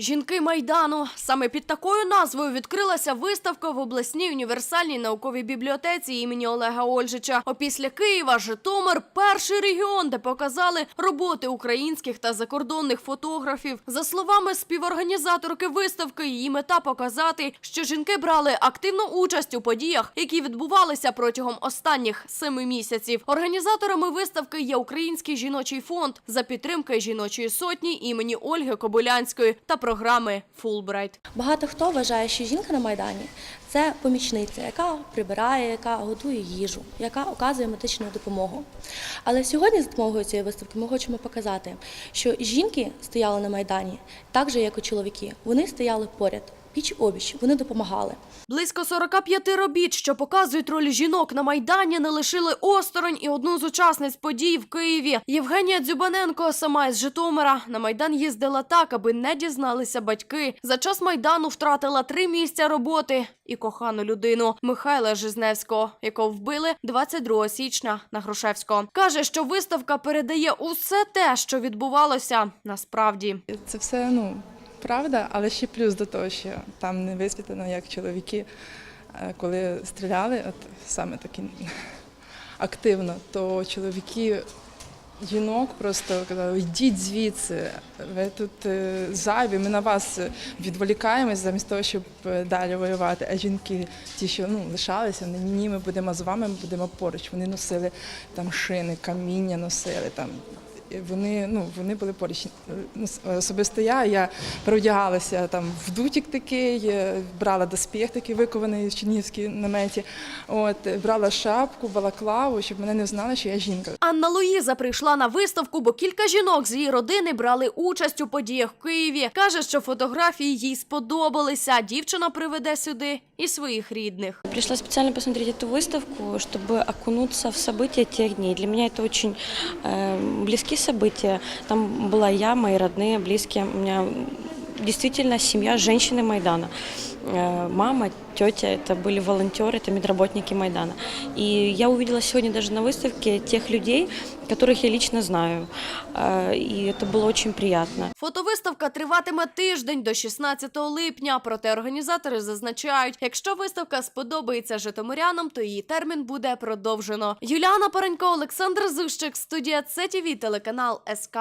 Жінки майдану саме під такою назвою відкрилася виставка в обласній універсальній науковій бібліотеці імені Олега Ольжича. Опісля Києва Житомир перший регіон, де показали роботи українських та закордонних фотографів. За словами співорганізаторки виставки, її мета показати, що жінки брали активну участь у подіях, які відбувалися протягом останніх семи місяців. Організаторами виставки є Український жіночий фонд за підтримки жіночої сотні імені Ольги Кобилянської та програми Фулбрайт. Багато хто вважає, що жінка на майдані це помічниця, яка прибирає, яка готує їжу, яка оказує медичну допомогу. Але сьогодні, за допомогою цієї виставки, ми хочемо показати, що жінки стояли на майдані так же, як і чоловіки. Вони стояли поряд, піч обіч, вони допомагали. Близько 45 робіт, що показують роль жінок на майдані, не лишили осторонь і одну з учасниць подій в Києві. Євгенія Дзюбаненко, сама із Житомира, на майдан їздила так, аби не дізналися батьки. За час майдану втратила три місця роботи і кохану людину Михайла Жизневського, якого вбили 22 січня на Грушевського. каже, що виставка передає усе те, що відбувалося насправді. Це все ну, правда, але ще плюс до того, що там не висвітлено, як чоловіки, е, коли стріляли, от саме таки активно, то чоловіки жінок просто казали, йдіть звідси, ви тут е, зайві, ми на вас відволікаємось замість того, щоб е, далі воювати. А жінки, ті, що ну, лишалися, вони ні, ми будемо з вами, ми будемо поруч. Вони носили там шини, каміння носили там. І Вони ну вони були поруч. Ну, Особисто я, я переодягалася там в дутік такий, е, брала доспіх такий викований в Чернігівській наметі. От брала шапку, балаклаву, щоб мене не знали, що я жінка. Анна Луїза прийшла на виставку, бо кілька жінок з її родини брали участь у подіях в Києві. Каже, що фотографії їй сподобалися. Дівчина приведе сюди і своїх рідних. Пришла специально посмотреть эту выставку, чтобы окунуться в события тех дней. Для меня это очень э, близкие события. Там была я, мои родные, близкие. У меня действительно семья женщины Майдана. Э, мама, тетя, это были волонтеры, это медработники Майдана. И я увидела сегодня даже на выставке тех людей, которых я лично знаю. Э, и это было очень приятно. Фотовиставка триватиме тиждень до 16 липня. Проте організатори зазначають, якщо виставка сподобається житомирянам, то її термін буде продовжено. Юліана Паренько, Олександр Зущик, студія ЦТВ, телеканал СК.